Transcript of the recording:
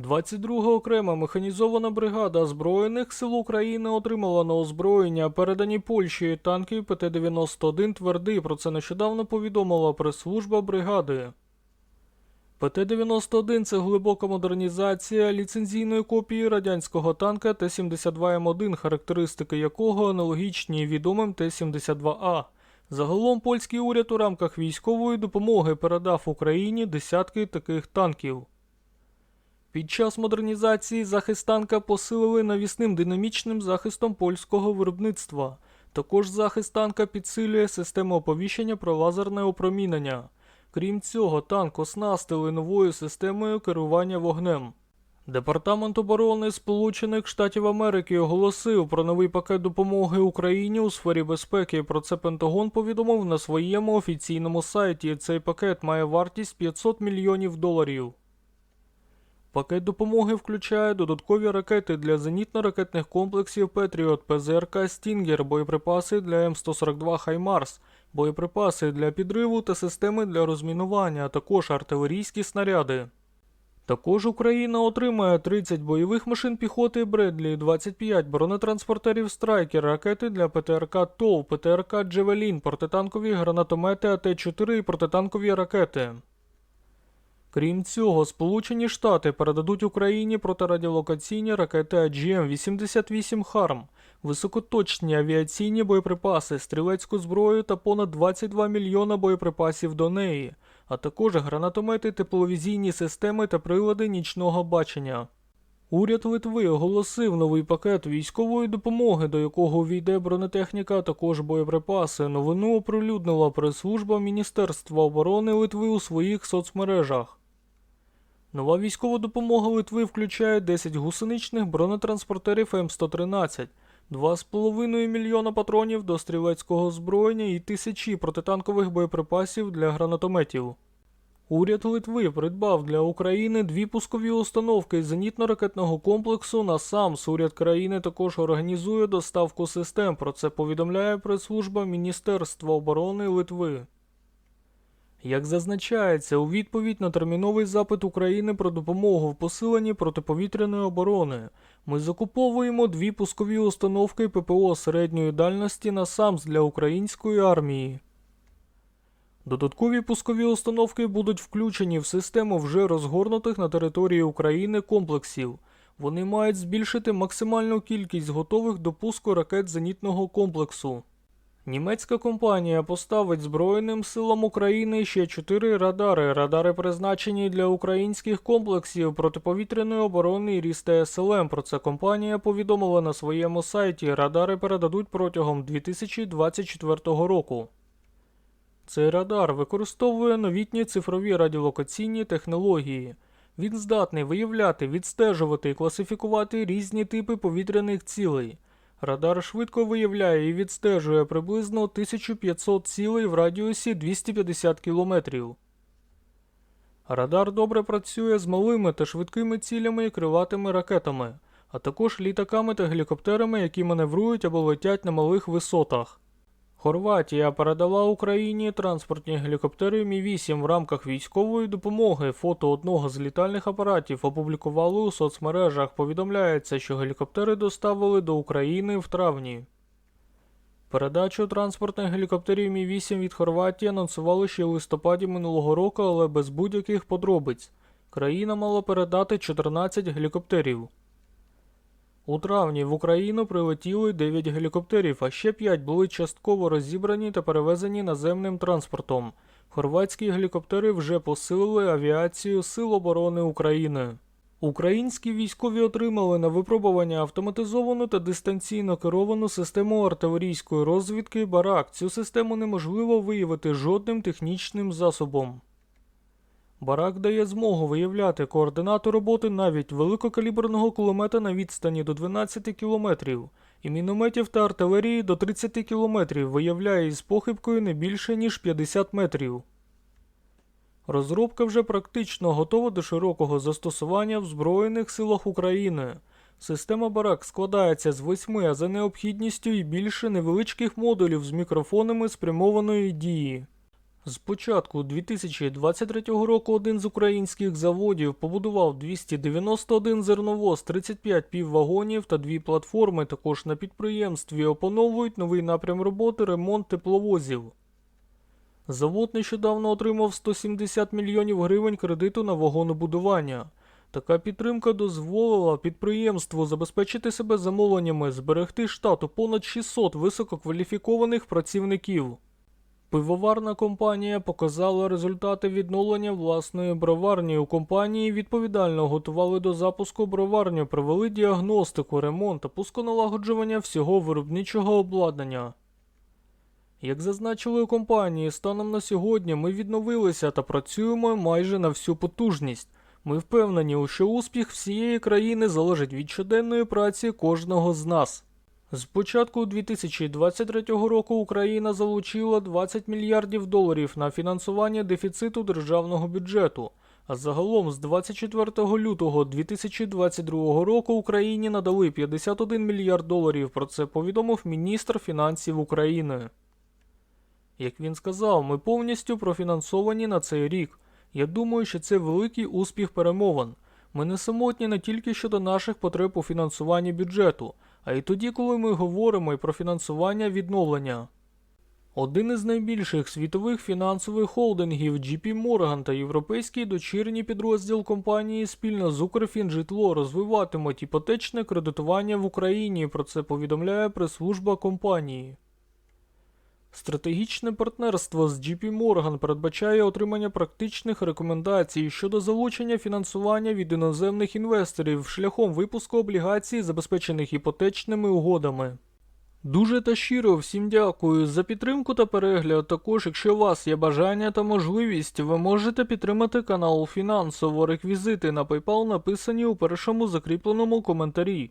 22 окрема механізована бригада Збройних сил України отримала на озброєння передані Польщі танки ПТ-91 твердий. Про це нещодавно повідомила прес-служба бригади. ПТ-91 це глибока модернізація ліцензійної копії радянського танка Т-72М1, характеристики якого аналогічні відомим Т-72А. Загалом польський уряд у рамках військової допомоги передав Україні десятки таких танків. Під час модернізації захист танка посилили навісним динамічним захистом польського виробництва. Також захист танка підсилює систему оповіщення про лазерне опромінення. Крім цього, танк оснастили новою системою керування вогнем. Департамент оборони Сполучених Штатів Америки оголосив про новий пакет допомоги Україні у сфері безпеки. Про це Пентагон повідомив на своєму офіційному сайті. Цей пакет має вартість 500 мільйонів доларів. Пакет допомоги включає додаткові ракети для зенітно-ракетних комплексів Петріот, ПЗРК Стінгер, боєприпаси для М142 Хаймарс, боєприпаси для підриву та системи для розмінування, а також артилерійські снаряди. Також Україна отримає 30 бойових машин піхоти Бредлі, 25 бронетранспортерів Страйкер, ракети для ПТРК ТОВ, ПТРК Джевелін, протитанкові гранатомети АТ-4 і протитанкові ракети. Крім цього, Сполучені Штати передадуть Україні протирадіолокаційні ракети AGM-88 Харм, високоточні авіаційні боєприпаси, стрілецьку зброю та понад 22 мільйона боєприпасів до неї, а також гранатомети, тепловізійні системи та прилади нічного бачення. Уряд Литви оголосив новий пакет військової допомоги, до якого увійде бронетехніка, а також боєприпаси. Новину оприлюднила прес-служба Міністерства оборони Литви у своїх соцмережах. Нова військова допомога Литви включає 10 гусеничних бронетранспортерів М113, 2,5 мільйона патронів до стрілецького озброєння і тисячі протитанкових боєприпасів для гранатометів. Уряд Литви придбав для України дві пускові установки зенітно-ракетного комплексу «Насамс». Уряд країни також організує доставку систем. Про це повідомляє прес-служба Міністерства оборони Литви. Як зазначається, у відповідь на терміновий запит України про допомогу в посиленні протиповітряної оборони, ми закуповуємо дві пускові установки ППО середньої дальності на САМС для української армії. Додаткові пускові установки будуть включені в систему вже розгорнутих на території України комплексів. Вони мають збільшити максимальну кількість готових до пуску ракет зенітного комплексу. Німецька компанія поставить Збройним силам України ще чотири радари. Радари призначені для українських комплексів протиповітряної оборони і Ріста СЛМ. Про це компанія повідомила на своєму сайті. Радари передадуть протягом 2024 року. Цей радар використовує новітні цифрові радіолокаційні технології. Він здатний виявляти, відстежувати і класифікувати різні типи повітряних цілей. Радар швидко виявляє і відстежує приблизно 1500 цілей в радіусі 250 км. Радар добре працює з малими та швидкими цілями і крилатими ракетами, а також літаками та гелікоптерами, які маневрують або летять на малих висотах. Хорватія передала Україні транспортні гелікоптери Мі-8 в рамках військової допомоги. Фото одного з літальних апаратів опублікували у соцмережах. Повідомляється, що гелікоптери доставили до України в травні. Передачу транспортних гелікоптерів Мі-8 від Хорватії анонсували ще у листопаді минулого року, але без будь-яких подробиць. Країна мала передати 14 гелікоптерів. У травні в Україну прилетіли 9 гелікоптерів, а ще 5 були частково розібрані та перевезені наземним транспортом. Хорватські гелікоптери вже посилили авіацію Сил оборони України. Українські військові отримали на випробування автоматизовану та дистанційно керовану систему артилерійської розвідки Барак. Цю систему неможливо виявити жодним технічним засобом. Барак дає змогу виявляти координати роботи навіть великокаліберного кулемета на відстані до 12 кілометрів. і мінометів та артилерії до 30 кілометрів виявляє із похибкою не більше ніж 50 метрів. Розробка вже практично готова до широкого застосування в Збройних силах України. Система Барак складається з восьми, а за необхідністю і більше невеличких модулів з мікрофонами спрямованої дії. З початку 2023 року один з українських заводів побудував 291 зерновоз, 35 піввагонів та дві платформи. Також на підприємстві опановують новий напрям роботи ремонт тепловозів. Завод нещодавно отримав 170 мільйонів гривень кредиту на вагонобудування. Така підтримка дозволила підприємству забезпечити себе замовленнями, зберегти штат у понад 600 висококваліфікованих працівників. Пивоварна компанія показала результати відновлення власної броварні. У компанії відповідально готували до запуску броварню, провели діагностику, ремонт та пусконалагоджування всього виробничого обладнання. Як зазначили у компанії, станом на сьогодні ми відновилися та працюємо майже на всю потужність. Ми впевнені, що успіх всієї країни залежить від щоденної праці кожного з нас. З початку 2023 року Україна залучила 20 мільярдів доларів на фінансування дефіциту державного бюджету. А загалом з 24 лютого 2022 року Україні надали 51 мільярд доларів. Про це повідомив міністр фінансів України. Як він сказав, ми повністю профінансовані на цей рік. Я думаю, що це великий успіх перемовин. Ми не самотні не тільки щодо наших потреб у фінансуванні бюджету, а й тоді, коли ми говоримо і про фінансування відновлення. Один із найбільших світових фінансових холдингів JP Morgan та європейський дочірній підрозділ компанії спільно з Укрфінжитло розвиватимуть іпотечне кредитування в Україні. Про це повідомляє прес-служба компанії. Стратегічне партнерство з JP Morgan передбачає отримання практичних рекомендацій щодо залучення фінансування від іноземних інвесторів шляхом випуску облігацій, забезпечених іпотечними угодами. Дуже та щиро всім дякую за підтримку та перегляд. Також, якщо у вас є бажання та можливість, ви можете підтримати канал фінансово. Реквізити на PayPal написані у першому закріпленому коментарі.